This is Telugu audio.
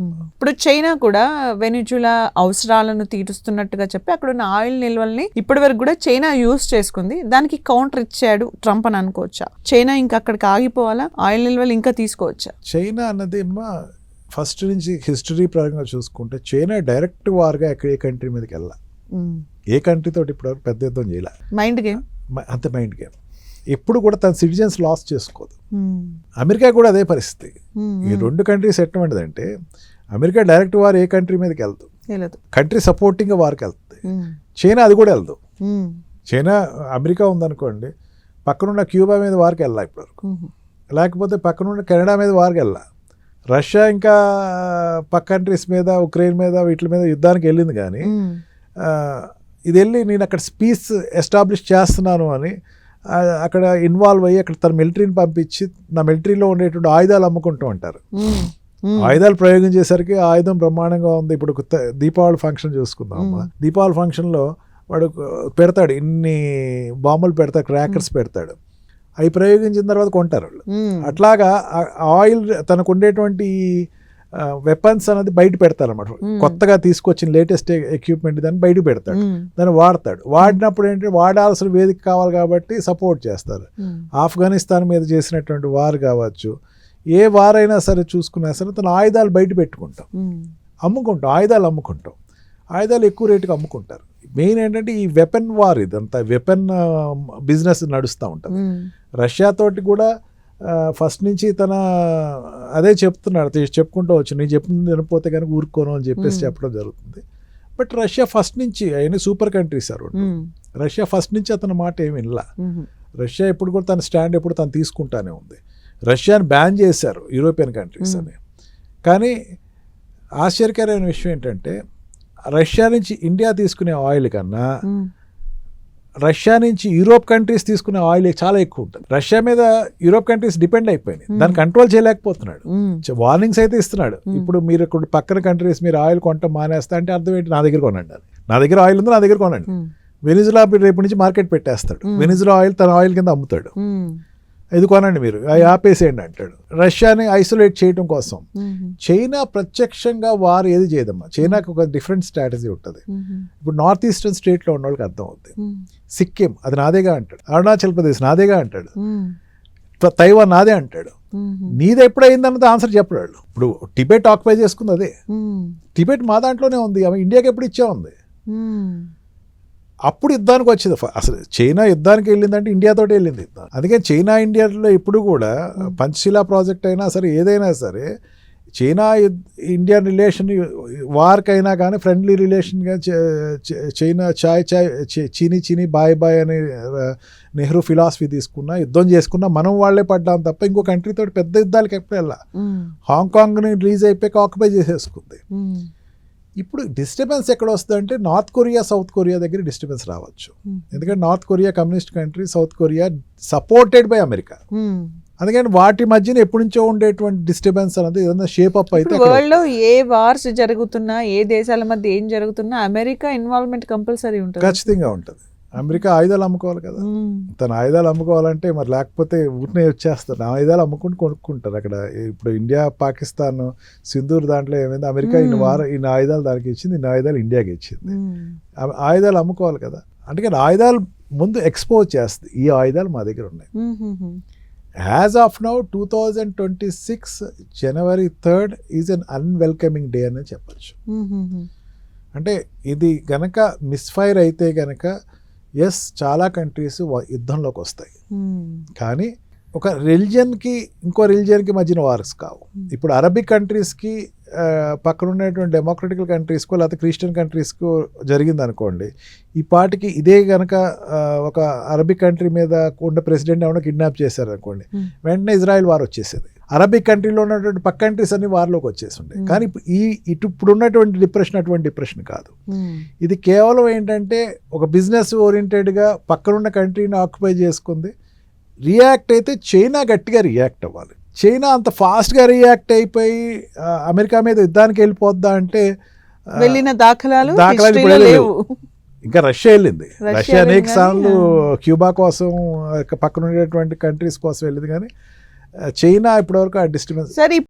ఇప్పుడు చైనా కూడా వెనిజులా అవసరాలను తీరుస్తున్నట్టుగా చెప్పి అక్కడ ఉన్న ఆయిల్ నిల్వల్ని ఇప్పటి వరకు కూడా చైనా యూజ్ చేసుకుంది. దానికి కౌంటర్ ఇచ్చాడు ట్రంప్ అని అనుకోవచ్చా? చైనా ఇంకా అక్కడికి ఆగిపోవాలా? ఆయిల్ నిల్వలు ఇంకా తీసుకోవచ్చా? చైనా అన్నది ఫస్ట్ నుంచి హిస్టరీ పరంగా చూసుకుంటే చైనా డైరెక్ట్ వార్గా ఎక్కడ ఏ కంట్రీ మీదకి వెళ్ళా? ఏ కంట్రీ తోటి ఇప్పటివరకు పెద్ద యుద్ధం చేయాల? Mind game? అంత మైండ్ గేమ్. ఎప్పుడు కూడా తన సిటిజన్స్ లాస్ చేసుకోదు. అమెరికా కూడా అదే పరిస్థితి. ఈ రెండు కంట్రీస్ ఎటువంటిదంటే అమెరికా డైరెక్ట్ వార్ ఏ కంట్రీ మీదకి వెళ్దు. కంట్రీ సపోర్టింగ్ వార్కి వెళ్తుంది. చైనా అది కూడా వెళ్దు. చైనా అమెరికా ఉందనుకోండి పక్కనున్న క్యూబా మీద వారికి వెళ్ళా ఇప్పటివరకు. లేకపోతే పక్కనున్న కెనడా మీద వారికి వెళ్ళా. రష్యా ఇంకా పక్క కంట్రీస్ మీద ఉక్రెయిన్ మీద వీటి మీద యుద్ధానికి వెళ్ళింది కానీ ఇది వెళ్ళి నేను అక్కడ స్పీస్ ఎస్టాబ్లిష్ చేస్తున్నాను అని అక్కడ ఇన్వాల్వ్ అయ్యి అక్కడ తన మిలిటరీని పంపించి నా మిలిటరీలో ఉండేటువంటి ఆయుధాలు అమ్ముకుంటూ ఉంటారు. ఆయుధాలు ప్రయోగం చేసరికి ఆయుధం బ్రహ్మాండంగా ఉంది. ఇప్పుడు దీపావళి ఫంక్షన్ చూసుకుందాం అమ్మా. దీపావళి ఫంక్షన్లో వాడు పెడతాడు. ఇన్ని బాంబులు పెడతాడు క్రాకర్స్ పెడతాడు. అవి ప్రయోగించిన తర్వాత కొంటారు వాళ్ళు. అట్లాగా ఆయిల్ తనకు ఉండేటువంటి వెపన్స్ అనేది బయట పెడతారు అనమాట కొత్తగా తీసుకొచ్చిన లేటెస్ట్ ఎక్విప్మెంట్ దాన్ని బయట పెడతాడు. దాన్ని వాడతాడు. వాడినప్పుడు ఏంటంటే వాడాల్సిన వేదిక కావాలి కాబట్టి సపోర్ట్ చేస్తారు. ఆఫ్ఘనిస్తాన్ మీద చేసినటువంటి వార్ కావచ్చు ఏ వార్ అయినా సరే చూసుకున్నా సరే తన ఆయుధాలు బయట పెట్టుకుంటాం. అమ్ముకుంటాం. ఆయుధాలు అమ్ముకుంటాం. ఆయుధాలు ఎక్కువ రేటుకి అమ్ముకుంటారు. మెయిన్ ఏంటంటే ఈ వెపన్ వార్ ఇదంతా వెపన్ బిజినెస్ నడుస్తూ ఉంటుంది. రష్యా తోటి కూడా ఫస్ట్ నుంచి తన అదే చెప్తున్నాడు చెప్పుకుంటూ వచ్చి. నేను చెప్పింది వినపోతే కనుక ఊరుకోను అని చెప్పేసి. చెప్పడం జరుగుతుంది. బట్ రష్యా ఫస్ట్ నుంచి అయినా super countries sir Russia first నుంచి అతని మాట ఏమి వినలా. రష్యా ఎప్పుడు కూడా తన స్టాండ్ ఎప్పుడు తను తీసుకుంటానే ఉంది. రష్యాని బ్యాన్ చేశారు యూరోపియన్ కంట్రీస్. అని. కానీ ఆశ్చర్యకరమైన విషయం ఏంటంటే రష్యా నుంచి ఇండియా తీసుకునే ఆయిల్ కన్నా రష్యా నుంచి యూరోప్ కంట్రీస్ తీసుకునే ఆయిల్ చాలా ఎక్కువ ఉంటుంది. రష్యా మీద యూరోప్ కంట్రీస్ డిపెండ్ Hmm. దాన్ని కంట్రోల్ చేయలేకపోతున్నాడు. వార్నింగ్స్ అయితే ఇస్తున్నాడు. ఇప్పుడు మీరు ఇక్కడ పక్కన కంట్రీస్ మీరు ఆయిల్ కొనటం మానేస్తా అంటే అర్థం ఏంటి? నా దగ్గర కొనండి అని. నా దగ్గర ఆయిల్ ఉంది నా దగ్గర కొనండి. వెనిజులా రేపు నుంచి మార్కెట్ పెట్టేస్తాడు. వెనిజులా ఆయిల్ తన ఆయిల్ కింద అమ్ముతాడు. ఇది కొనండి మీరు. అవి ఆపేసేయండి అంటాడు. రష్యాని ఐసోలేట్ చేయడం కోసం చైనా ప్రత్యక్షంగా వారు ఏది చేయదమ్మా? చైనాకి ఒక డిఫరెంట్ స్ట్రాటజీ ఉంటుంది. ఇప్పుడు నార్త్ ఈస్టర్న్ స్టేట్లో ఉన్న వాళ్ళకి అర్థం అవుతుంది సిక్కిం అది నాదేగా అంటాడు. అరుణాచల్ ప్రదేశ్ నాదేగా అంటాడు. తైవాన్ నాదే అంటాడు. నీది ఎప్పుడైందన్నది ఆన్సర్ చెప్పడు వాళ్ళు. ఇప్పుడు టిబెట్ ఆక్యుపై చేసుకుంది అదే. టిబెట్ మా దాంట్లోనే ఉంది. ఆమె ఇండియాకి ఎప్పుడు ఇచ్చే ఉంది? అప్పుడు యుద్ధానికి వచ్చింది. అసలు చైనా యుద్ధానికి వెళ్ళిందంటే ఇండియాతోటి వెళ్ళింది. యుద్ధం అందుకే చైనా ఇండియాలో ఎప్పుడు కూడా పంచశిలా ప్రాజెక్ట్ అయినా సరే ఏదైనా సరే చైనా ఇండియన్ రిలేషన్ వార్క్ అయినా కానీ ఫ్రెండ్లీ రిలేషన్గా చైనా చాయ్ చాయ్ చీనీ చీనీ బాయ్ బాయ్ అనే నెహ్రూ ఫిలాసఫీ తీసుకున్నా యుద్ధం చేసుకున్నా మనం వాళ్ళే పడ్డాం తప్ప ఇంకో కంట్రీ తోటి పెద్ద యుద్ధాలకు ఎప్పుడు వెళ్ళా. హాంకాంగ్ని రిలీజ్ అయిపోయాక ఆక్యుపై చేసేసుకుంది. ఇప్పుడు డిస్టర్బెన్స్ ఎక్కడ వస్తుందంటే నార్త్ కొరియా సౌత్ కొరియా దగ్గర డిస్టర్బెన్స్ రావచ్చు. ఎందుకంటే North Korea communist country South Korea supported by America అందుకని వాటి మధ్యన ఎప్పటి నుంచో ఉండేటువంటి డిస్టర్బెన్స్ అనేది ఏదైనా షేప్ అప్ అయితే వరల్డ్లో ఏ వార్స్ జరుగుతున్నా ఏ దేశాల మధ్య ఏం జరుగుతున్నా అమెరికా ఇన్వాల్వ్మెంట్ కంపల్సరీ ఉంటుంది. ఖచ్చితంగా ఉంటుంది. అమెరికా ఆయుధాలు అమ్ముకోవాలి కదా. తన ఆయుధాలు అమ్ముకోవాలంటే మరి లేకపోతే ఊరినే వచ్చేస్తారు ఆయుధాలు అమ్ముకుని కొనుక్కుంటారు అక్కడ. ఇప్పుడు ఇండియా పాకిస్తాన్ సింధూర్ దాంట్లో ఏమైంది? అమెరికా ఇన్ని. వార ఇన్ని ఆయుధాలు దానికి ఇచ్చింది ఇన్ని ఆయుధాలు ఇండియాకి ఇచ్చింది. ఆయుధాలు అమ్ముకోవాలి కదా. అందుకని ఆయుధాలు ముందు ఎక్స్పోజ్ చేస్తుంది. ఈ ఆయుధాలు మా దగ్గర ఉన్నాయి. As of now two thousand twenty six January third is an unwelcoming day అని చెప్పచ్చు. అంటే ఇది గనక మిస్ఫైర్ అయితే గనక ఎస్ చాలా కంట్రీస్ యుద్ధంలోకి వస్తాయి మ్మ్. కానీ ఒక రిలిజన్కి ఇంకో రిలిజన్కి మధ్యన వార్స్ కావు ఇప్పుడు అరబిక్ కంట్రీస్కి పక్కన ఉన్నటువంటి డెమోక్రటికల్ కంట్రీస్కో లేకపోతే క్రిస్టియన్ కంట్రీస్కో జరిగింది అనుకోండి ఈ పాటికి ఇదే కనుక ఒక అరబిక్ కంట్రీ మీద ఉన్న ప్రెసిడెంట్ ఏమైనా కిడ్నాప్ చేశారు అనుకోండి Hmm. వెంటనే ఇజ్రాయెల్ వార్ వచ్చేసేది అరబిక్ కంట్రీలో ఉన్నటువంటి పక్క కంట్రీస్ అన్ని వార్లోకి వచ్చేసిండే. కానీ ఈ ఇటు ఇప్పుడు ఉన్నటువంటి డిప్రెషన్ అటువంటి డిప్రెషన్ కాదు. ఇది కేవలం ఏంటంటే ఒక బిజినెస్ ఓరియంటెడ్గా పక్కనున్న కంట్రీని ఆక్యుపై చేసుకుంది. రియాక్ట్ అయితే చైనా గట్టిగా రియాక్ట్ అవ్వాలి. చైనా అంత ఫాస్ట్గా రియాక్ట్ అయిపోయి అమెరికా మీద యుద్ధానికి వెళ్ళిపోద్దా అంటే వెళ్ళిన దాఖలాలు దాఖలాలు లేవు. ఇంకా రష్యా వెళ్ళింది. రష్యా అనేక సార్లు క్యూబా కోసం పక్కన ఉండేటువంటి కంట్రీస్ కోసం వెళ్ళింది కానీ చైనా ఇప్పటివరకు ఆ డిస్టర్బెన్స్ సరే